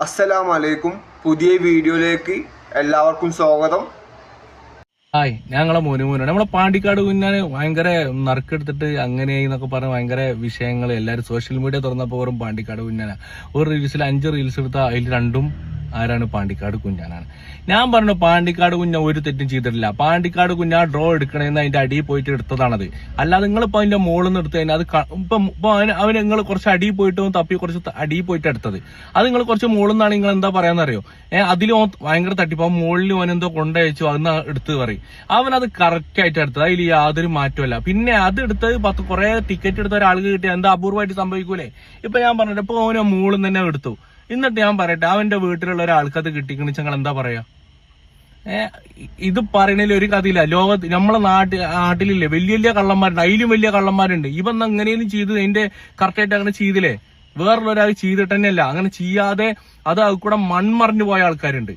അലൈക്കും പുതിയ വീഡിയോയിലേക്ക് എല്ലാവർക്കും സ്വാഗതം. ഹായ് ഞങ്ങളെ മോനു മോനാണ് നമ്മളെ പാണ്ടിക്കാട് കുഞ്ഞാന് ഭയങ്കര നറുക്കെടുത്തിട്ട് അങ്ങനെ എന്നൊക്കെ പറഞ്ഞ് ഭയങ്കര വിഷയങ്ങൾ എല്ലാവരും സോഷ്യൽ മീഡിയ തുറന്നപ്പോൾ വെറും പാണ്ടിക്കാട് കുഞ്ഞാനാ. ഒരു റീൽസിൽ അഞ്ച് റീൽസ് എടുത്താൽ അതിൽ രണ്ടും ആരാണ് പാണ്ടിക്കാട് കുഞ്ഞാനാണ്. ഞാൻ പറഞ്ഞു പാണ്ടിക്കാട് കുഞ്ഞ ഒരു തെറ്റും ചെയ്തിട്ടില്ല. പാണ്ടിക്കാട് കുഞ്ഞ ആ ഡ്രോ എടുക്കണേന്ന് അതിന്റെ അടിയിൽ പോയിട്ട് എടുത്തതാണത്. അല്ലാതെ നിങ്ങൾ ഇപ്പൊ അതിന്റെ മുകളിൽ നിന്ന് എടുത്തു കഴിഞ്ഞാൽ അത് ഇപ്പം അവന് അവന് നിങ്ങൾ കുറച്ച് അടിയിൽ പോയിട്ട് തപ്പി കുറച്ച് അടിയിൽ പോയിട്ട് എടുത്തത്. അത് നിങ്ങൾ കുറച്ച് മുകളിൽ നിന്നാണ് നിങ്ങൾ എന്താ പറയാന്നറിയോ? ഏഹ് അതിൽ ഭയങ്കര തട്ടിപ്പ്. ആ മുകളിൽ ഓൻ എന്തോ കൊണ്ടയച്ചു അന്ന് എടുത്ത് പറയും. അവൻ അത് കറക്റ്റ് ആയിട്ട് എടുത്തത്. അതിൽ യാതൊരു മാറ്റമല്ല പിന്നെ അത് എടുത്തത് പത്ത് കുറെ ടിക്കറ്റ് എടുത്ത ഒരാൾക്ക് കിട്ടിയ എന്താ അപൂർവമായിട്ട് സംഭവിക്കൂലേ? ഇപ്പൊ ഞാൻ പറഞ്ഞിട്ട് ഇപ്പൊ ഓന് മുകളിൽ തന്നെ എടുത്തു. എന്നിട്ട് ഞാൻ പറയട്ടെ അവന്റെ വീട്ടിലുള്ള ഒരാൾക്ക് അത് കിട്ടിക്കണിച്ച് ഞങ്ങൾ എന്താ പറയാ? ഇത് പറയണതിൽ ഒരു കഥയില്ല. ലോകത്ത് നമ്മളെ നാട്ടിൽ നാട്ടിലില്ലേ വലിയ വലിയ കള്ളന്മാരുണ്ട്. അതിലും വലിയ കള്ളന്മാരുണ്ട്. ഇവൻ എങ്ങനെയും ചെയ്ത് അതിന്റെ കറക്റ്റായിട്ട് അങ്ങനെ ചെയ്തില്ലേ? വേറൊരാൾ ചെയ്തിട്ട് തന്നെയല്ല. അങ്ങനെ ചെയ്യാതെ അത് കൂടെ മൺമറിഞ്ഞു പോയ ആൾക്കാരുണ്ട്.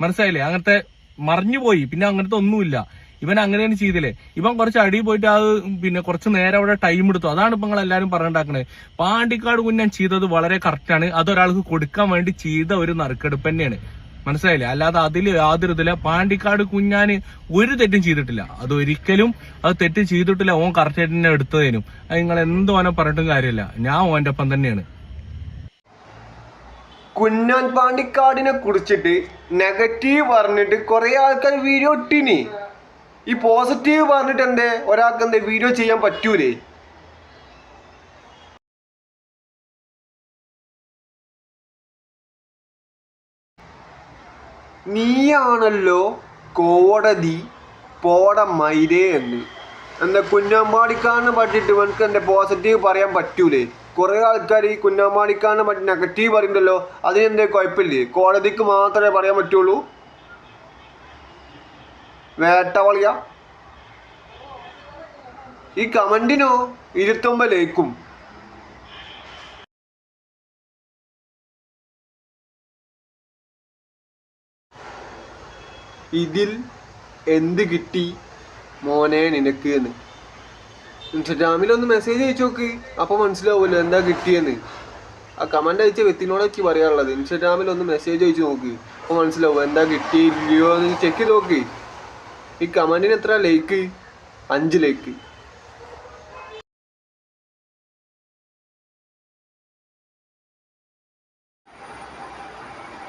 മനസ്സിലായില്ലേ? അങ്ങനത്തെ മറിഞ്ഞു പോയി. പിന്നെ അങ്ങനത്തെ ഒന്നുമില്ല. ഇവൻ അങ്ങനെയാണ് ചെയ്തില്ലേ ഇവൻ കുറച്ച് അടി പോയിട്ട് അത് പിന്നെ കുറച്ച് നേരം അവിടെ ടൈം എടുത്തു. അതാണ് ഇപ്പൊ നിങ്ങൾ എല്ലാവരും പറഞ്ഞിട്ടുണ്ടാക്കണത് പാണ്ടിക്കാട് കുഞ്ഞൻ ചെയ്തത് വളരെ കറക്റ്റാണ് അതൊരാൾക്ക് കൊടുക്കാൻ വേണ്ടി ചെയ്ത ഒരു നറുക്കെടുപ്പ് തന്നെയാണ്. മനസ്സിലായില്ലേ? അല്ലാതെ അതിൽ യാതൊരു ഇതില്ല. പാണ്ടിക്കാട് കുഞ്ഞാന് ഒരു തെറ്റും ചെയ്തിട്ടില്ല. അത് ഒരിക്കലും അത് തെറ്റ് ചെയ്തിട്ടില്ല. ഓൻ കറക്റ്റ് തന്നെ എടുത്തതിനും. അത് നിങ്ങൾ എന്ത് ഓനെ പറഞ്ഞിട്ടും കാര്യമില്ല. ഞാൻ ഓന്റെ ഒപ്പം തന്നെയാണ്. കുഞ്ഞാൻ പാണ്ടിക്കാടിനെ കുറിച്ചിട്ട് നെഗറ്റീവ് പറഞ്ഞിട്ട് കുറെ ആൾക്കാർ വീഡിയോ ഇട്ടിനി. ഈ പോസിറ്റീവ് പറഞ്ഞിട്ട് എന്തേ? ഒരാൾക്ക് എന്തേ വീഡിയോ ചെയ്യാൻ പറ്റൂലേ? നീയാണല്ലോ കോടതി പോട മൈരേ എന്ന്. എന്താ കുഞ്ഞാമ്പാടിക്കാരനെ പറ്റിയിട്ട് ഇവനക്ക് എന്റെ പോസിറ്റീവ് പറയാൻ പറ്റൂലേ? കുറേ ആൾക്കാർ ഈ കുഞ്ഞാമ്പാടിക്കാരനെ പറ്റി നെഗറ്റീവ് പറയുന്നുണ്ടല്ലോ. അതിനെന്തേ കുഴപ്പമില്ലേ? കോടതിക്ക് മാത്രമേ പറയാൻ പറ്റുള്ളൂ? വേട്ടവളിയ ഈ കമന്റിനോ ഇരുത്തൊമ്പത് ലേക്കും. ഇതിൽ എന്ത് കിട്ടി മോനെ നിനക്ക് എന്ന്. ഇൻസ്റ്റഗ്രാമിൽ ഒന്ന് മെസ്സേജ് അയച്ചു നോക്ക്. അപ്പോൾ മനസ്സിലാവുമല്ലോ എന്താ കിട്ടിയെന്ന്. ആ കമന്റ് അയച്ച വ്യക്തിനോടൊക്കെ പറയാനുള്ളത്. ഇൻസ്റ്റഗ്രാമിൽ ഒന്ന് മെസ്സേജ് അയച്ചു നോക്ക്. അപ്പോൾ മനസ്സിലാവും എന്താ കിട്ടിയില്ലയോ എന്ന് ചെക്ക് ചെയ്ത് നോക്ക്. ഈ കമന്റിന് എത്ര ലൈക്ക്? അഞ്ച് ലൈക്ക്.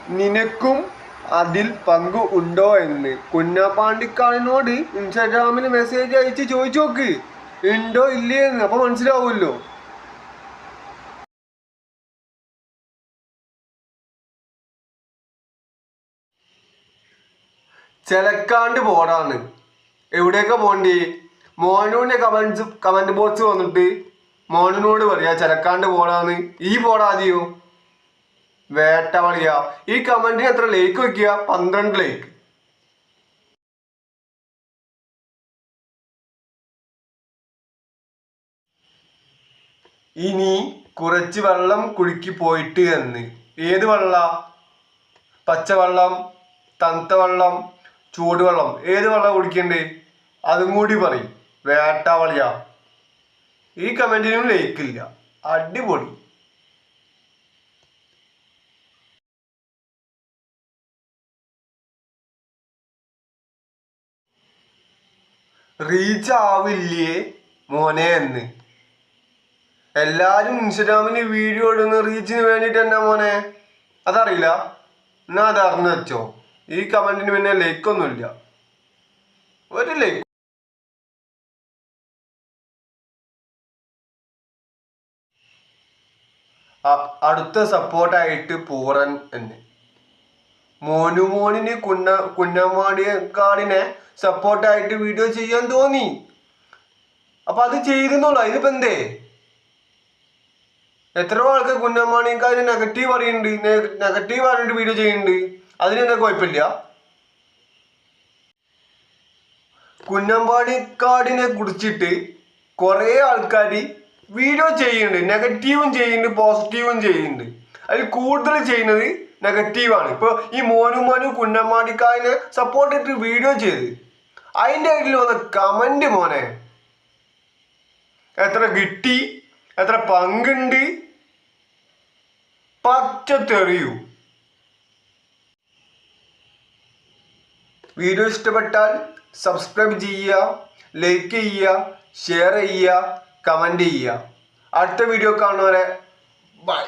നിനക്കും അതിൽ പങ്കു ഉണ്ടോ എന്ന് കുഞ്ഞാപ്പാണ്ടിക്കാളിനോട് ഇൻസ്റ്റാഗ്രാമിൽ മെസ്സേജ് അയച്ച് ചോദിച്ചു നോക്ക് ഉണ്ടോ ഇല്ലേ എന്ന്. അപ്പൊ മനസ്സിലാവുമല്ലോ. ചിലക്കാണ്ട് പോടാണ് എവിടെയൊക്കെ പോണ്ടി മോനുവിന്റെ കമന്റ്സ് കമന്റ് ബോക്സ് വന്നിട്ട് മോനുവിനോട് പറയാ ചിലക്കാണ്ട് പോടാന്ന്. ഈ പോടാതിയോ വേട്ടവളിയ. ഈ കമന്റിന് എത്ര ലൈക്ക് വെക്കുക? പന്ത്രണ്ട് ലൈക്ക് ഇനി കുറച്ച് വെള്ളം കുടുക്കി പോയിട്ട് എന്ന്. ഏത് വെള്ള? പച്ചവെള്ളം തണുത്ത വെള്ളം ചൂടുവെള്ളം. ഏത് വെള്ളം കുടിക്കണ്ടേ? അതും കൂടി പറയും. വേട്ടവളിയ ഈ കമന്റിനും ലൈക്കില്ല അടിപൊളി. റീച്ച് ആവില്ലേ മോനെ എന്ന്? എല്ലാരും ഇൻസ്റ്റഗ്രാമിൽ വീഡിയോ ഇടുന്ന റീച്ചിന് വേണ്ടിട്ട് തന്നെ മോനെ? അതറിയില്ല. എന്നാ അത് അറിഞ്ഞു വെച്ചോ. ഈ കമന്റിന് പിന്നെ ലൈക്ക് ഒന്നുമില്ല ഒരു ലൈക്ക് അടുത്ത സപ്പോർട്ടായിട്ട് പൂറൻ എന്ന്. മോനു മോനിന് കുന്ന കുന്നമാടിയക്കാടിനെ സപ്പോർട്ടായിട്ട് വീഡിയോ ചെയ്യാൻ തോന്നി. അപ്പൊ അത് ചെയ്തെന്നുള്ളു അതിനിപ്പോ എന്തേ? എത്രയോ ആൾക്ക് കുന്നമാണിയക്കാര് നെഗറ്റീവ് അറിയുന്നുണ്ട് നെഗറ്റീവ് അറിഞ്ഞിട്ട് വീഡിയോ ചെയ്യുന്നുണ്ട്. അതിനെന്താ കുഴപ്പമില്ല? കുന്നമ്പാടിക്കാടിനെ കുറിച്ചിട്ട് കുറേ ആൾക്കാർ വീഡിയോ ചെയ്യുന്നുണ്ട്. നെഗറ്റീവും ചെയ്യുന്നുണ്ട് പോസിറ്റീവും ചെയ്യുന്നുണ്ട്. അതിൽ കൂടുതൽ ചെയ്യുന്നത് നെഗറ്റീവാണ് ഇപ്പോൾ ഈ മോനു മോനു കുന്നമ്മാടിക്കാടിനെ സപ്പോർട്ട് ചെയ്തിട്ട് വീഡിയോ ചെയ്ത്. അതിന്റെ ഇടയിൽ വന്ന കമന്റ് മോനെ എത്ര കിട്ടി എത്ര പങ്കുണ്ട് പച്ച വീഡിയോ ഇഷ്ടപ്പെട്ടാൽ സബ്സ്ക്രൈബ് ചെയ്യുക ലൈക്ക് ചെയ്യുക ഷെയർ ചെയ്യുക കമന്റ് ചെയ്യുക. അടുത്ത വീഡിയോ കാണുന്നവരെ ബൈ